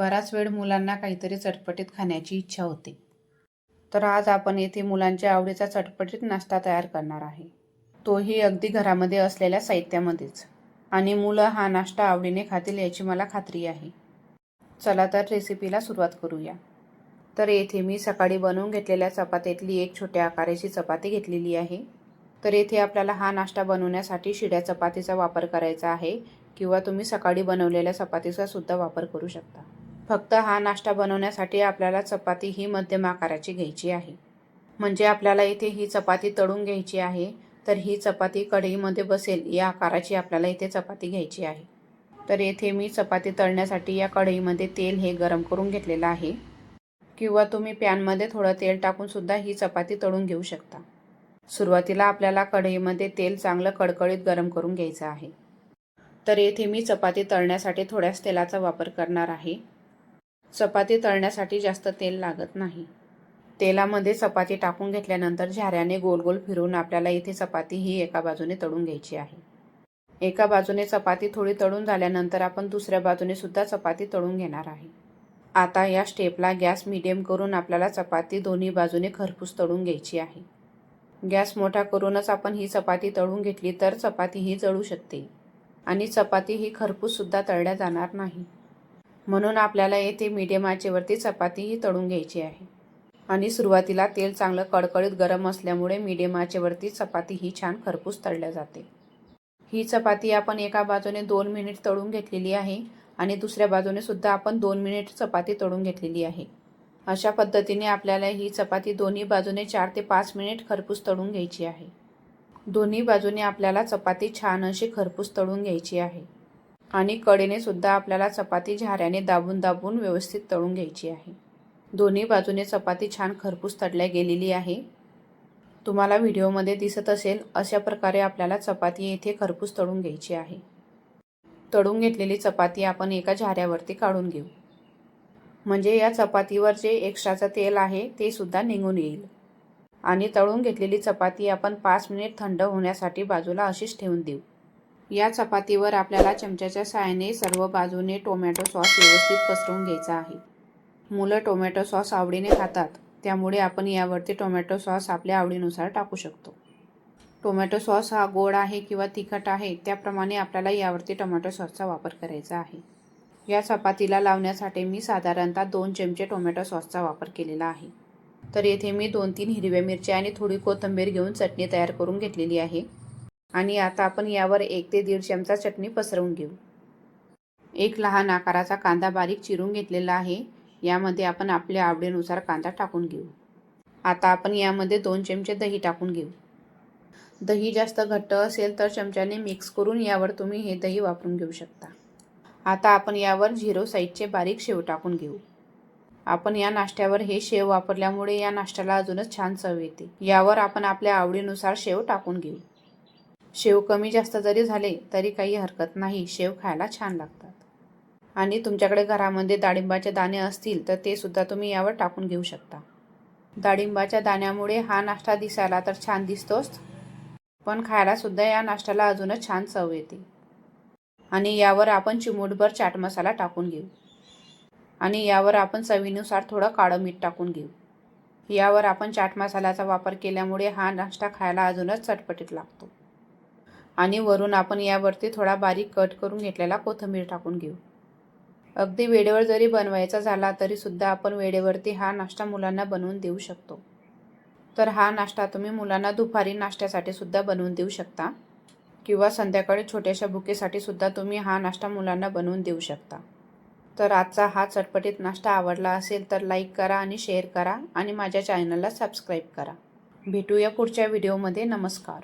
बराच वेळ मुलांना काहीतरी चटपटीत खाण्याची इच्छा होते. तर आज आपण येथे मुलांच्या आवडीचा चटपटीत नाश्ता तयार करणार आहे. तोही अगदी घरामध्ये असलेल्या साहित्यामध्येच. आणि मुलं हा नाश्ता आवडीने खातील याची मला खात्री आहे. चला तर रेसिपीला सुरुवात करूया. तर येथे मी सकाळी बनवून घेतलेल्या चपातीतली एक छोट्या आकाराची चपाती घेतलेली आहे. तर येथे आपल्याला हा नाश्ता बनवण्यासाठी शिड्या चपातीचा वापर करायचा आहे किंवा तुम्ही सकाळी बनवलेल्या चपातीचा सुद्धा वापर करू शकता. फक्त हा नाश्ता बनवण्यासाठी आपल्याला चपाती ही मध्यम आकाराची घ्यायची आहे. म्हणजे आपल्याला इथे ही चपाती तळून घ्यायची आहे तर ही चपाती कढईमध्ये बसेल या आकाराची आपल्याला इथे चपाती घ्यायची आहे. तर येथे मी चपाती तळण्यासाठी या कढईमध्ये तेल हे गरम करून घेतलेलं आहे. किंवा तुम्ही पॅनमध्ये थोडं तेल टाकूनसुद्धा ही चपाती तळून घेऊ शकता. सुरुवातीला आपल्याला कढईमध्ये तेल चांगलं कडकडीत गरम करून घ्यायचं आहे. तर येथे मी चपाती तळण्यासाठी थोड्याच तेलाचा वापर करणार आहे. चपाती तळण्यासाठी जास्त तेल लागत नाही. तेलामध्ये चपाती टाकून घेतल्यानंतर झाऱ्याने गोल गोल फिरून आपल्याला इथे चपाती ही एका बाजूने तळून घ्यायची आहे. एका बाजूने चपाती थोडी तळून झाल्यानंतर आपण दुसऱ्या बाजूने सुद्धा चपाती तळून घेणार आहे. आता या स्टेपला गॅस मिडियम करून आपल्याला चपाती दोन्ही बाजूने खरपूस तळून घ्यायची आहे. गॅस मोठा करूनच आपण ही चपाती तळून घेतली तर चपाती ही जळू शकते. आणि चपाती ही खरपूससुद्धा तळल्या जाणार नाही. म्हणून आपल्याला येथे मीडियम आचेवरती चपाती ही तळून घ्यायची आहे. आणि सुरुवातीला तेल चांगलं कडकडीत गरम असल्यामुळे मीडियम आचेवरती चपाती ही छान खरपूस तळल्या जाते. ही चपाती आपण एका बाजूने दोन मिनिट तळून घेतलेली आहे आणि दुसऱ्या बाजूने सुद्धा आपण दोन मिनिट चपाती तळून घेतलेली आहे. अशा पद्धतीने आपल्याला ही चपाती दोन्ही बाजूने चार ते पाच मिनिट खरपूस तळून घ्यायची आहे. दोन्ही बाजूने आपल्याला चपाती छान अशी खरपूस तळून घ्यायची आहे. आणि कडेने सुद्धा आपल्याला चपाती झाऱ्याने दाबून दाबून व्यवस्थित तळून घ्यायची आहे. दोन्ही बाजूने चपाती छान खरपूस तळल्या गेलेली आहे. तुम्हाला व्हिडिओमध्ये दिसत असेल अशा प्रकारे आपल्याला चपाती येथे खरपूस तळून घ्यायची आहे. तळून घेतलेली चपाती आपण एका झाऱ्यावरती काढून घेऊ. म्हणजे या चपातीवर जे एक्स्ट्राचं तेल आहे ते सुद्धा निघून येईल. आणि तळून घेतलेली चपाती आपण पाच मिनिट थंड होण्यासाठी बाजूला अशीच ठेवून देऊ. या चपातीवर आपल्याला चमच्याच्या साहाय्याने सर्व बाजूने टोमॅटो सॉस व्यवस्थित पसरवून घ्यायचा आहे. मुलं टोमॅटो सॉस आवडीने खातात त्यामुळे आपण यावरती टोमॅटो सॉस आपल्या आवडीनुसार टाकू शकतो. टोमॅटो सॉस हा गोड आहे किंवा तिखट आहे त्याप्रमाणे आपल्याला यावरती टोमॅटो सॉसचा वापर करायचा आहे. या चपातीला लावण्यासाठी मी साधारणतः दोन चमचे टोमॅटो सॉसचा वापर केलेला आहे. तर येथे मी दोन तीन हिरव्या मिरच्या आणि थोडी कोथिंबीर घेऊन चटणी तयार करून घेतलेली आहे. आणि आता आपण यावर एक ते दीड चमचा चटणी पसरवून घेऊ. एक लहान आकाराचा कांदा बारीक चिरून घेतलेला आहे. यामध्ये आपण आपल्या आवडीनुसार कांदा टाकून घेऊ. आता आपण यामध्ये दोन चमचे दही टाकून घेऊ. दही जास्त घट्ट असेल तर चमच्याने मिक्स करून यावर तुम्ही हे दही वापरून घेऊ शकता. आता आपण यावर झिरो साईजचे बारीक शेव टाकून घेऊ. आपण या नाश्त्यावर हे शेव वापरल्यामुळे या नाश्त्याला अजूनच छान चव येते. यावर आपण आपल्या आवडीनुसार शेव टाकून घेऊ. शेव कमी जास्त जरी झाले तरी काही हरकत नाही. शेव खायला छान लागतात. आणि तुमच्याकडे घरामध्ये डाळिंबाचे दाणे असतील तर ते सुद्धा तुम्ही यावर टाकून घेऊ शकता. डाळिंबाच्या दाण्यामुळे हा नाश्ता दिसायला तर छान दिसतोच पण खायला सुद्धा या नाश्त्याला अजूनच छान चव येते. आणि यावर आपण चिमूटभर चाट मसाला टाकून घेऊ. आणि यावर आपण चवीनुसार थोडं काळं मीठ टाकून घेऊ. यावर आपण चाट मसाल्याचा वापर केल्यामुळे हा नाश्ता खायला अजूनच चटपटीत लागतो. आणि वरून आपण यावरती थोडा बारीक कट करून घेतलेला कोथिंबीर टाकून घेऊ. अगदी वेळेवर जरी बनवायचा झाला तरी सुद्धा आपण वेळेवरती हा नाश्ता मुलांना बनवून देऊ शकतो. तर हा नाश्ता तुम्ही मुलांना दुपारी नाश्त्यासाठी सुद्धा बनवून देऊ शकता किंवा संध्याकाळी छोट्याशा बुकेसाठी सुद्धा तुम्ही हा नाश्ता मुलांना बनवून देऊ शकता. तर आजचा हा चटपटीत नाश्ता आवडला असेल तर लाईक करा आणि शेअर करा आणि माझ्या चॅनलला सबस्क्राईब करा. भेटूया पुढच्या व्हिडिओमध्ये. नमस्कार.